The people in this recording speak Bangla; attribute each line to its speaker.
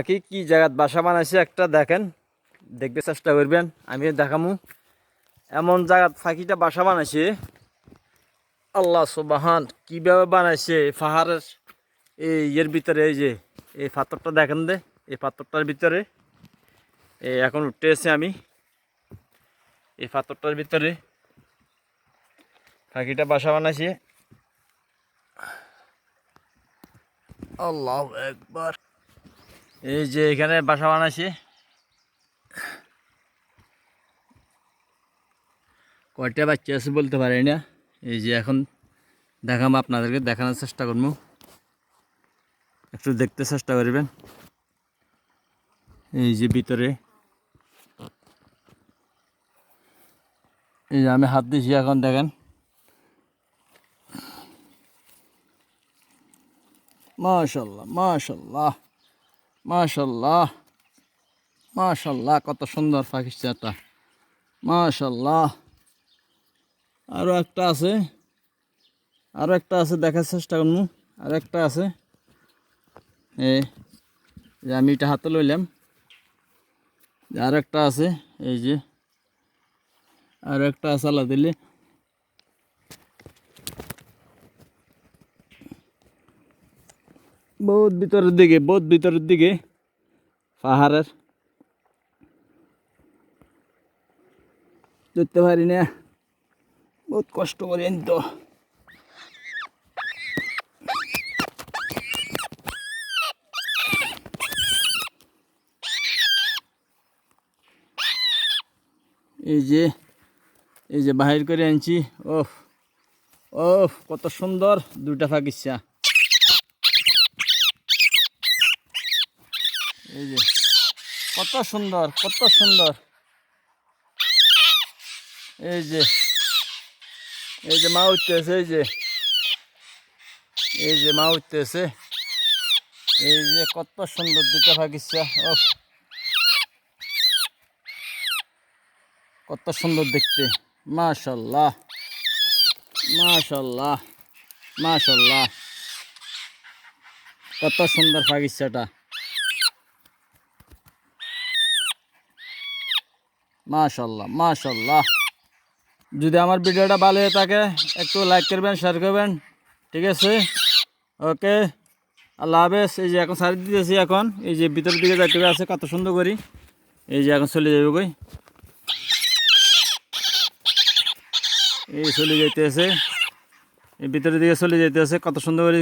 Speaker 1: বাকি কি জায়গাত বাসা বানাইছে একটা দেখেন। দেখতে চেষ্টা করবেন আমি দেখামু। এমন জায়গাত ফাঁকিটা বাসা বানাইছে। আল্লাহ সুবাহান, কীভাবে বানাইছে পাহাড়ের এই ইয়ের ভিতরে এই যে, এই পাথরটা দেখেন দে, এই পাথরটার ভিতরে। এই এখন উঠতে এসে আমি। এই পাথরটার ভিতরে পাখিটা বাসা বানাইছে। আল্লাহ একবার। এই যে এখানে বাসা বানাইছি। কয়টা বাচ্চা আছে বলতে পারি না। এই যে এখন দেখাম, আপনাদেরকে দেখানোর চেষ্টা করব। একটু দেখতে চেষ্টা করবেন। এই যে ভিতরে। এই যে আমি হাত দিয়েছি এখন, দেখেন। মাশাল্লাহ মাশাল্লাহ। মাশাল্লাহ। মাশাল্লাহ, কত সুন্দর পাকিস্তানটা মাশাল্লাহ। আরও একটা আছে। আরও একটা আছে, দেখার চেষ্টা করব। আর একটা আছে। এই যে আমি এটা হাতে লইলাম। আর একটা আছে, এই যে। আর একটা আছে, আল্লাহ দিলে। বহুত ভিতরের দিকে, বহুত ভিতরের দিকে। পাহাড়ের। ধরতে পারি না। বহুত কষ্ট করে তো। এই যে এই যে বাহির করে আনছি। ওফ ওফ, কত সুন্দর দুইটা ফাঁকিচ্ছা এই যে, কত সুন্দর কত সুন্দর। এই যে এই যে মা উঠতেছে, এই যে। এই যে মা উঠতেছে। এই যে কত সুন্দর দুটা ফাঁকিচ্ছা ও কত সুন্দর দেখতে, মাশাল্লাহ মাশাল্লাহ মাশাল্লাহ। কত সুন্দর ফাঁকিচ্ছাটা মাশাল্লাহ মাশাল্লাহ। যদি আমার ভিডিওটা ভালো হয়ে থাকে, একটু লাইক করবেন শেয়ার করবেন। ঠিক আছে? ওকে আল্লাহ হাফেজ। এই যে এখন সারি দিতেছি এখন। এই যে ভিতরের দিকে যাইতে আছে কত সুন্দর করি। এই যে এখন চলে যাবে কই? এই চলে যাইতে আছে এই ভিতরের দিকে চলে যাইতে আছে কত সুন্দর করে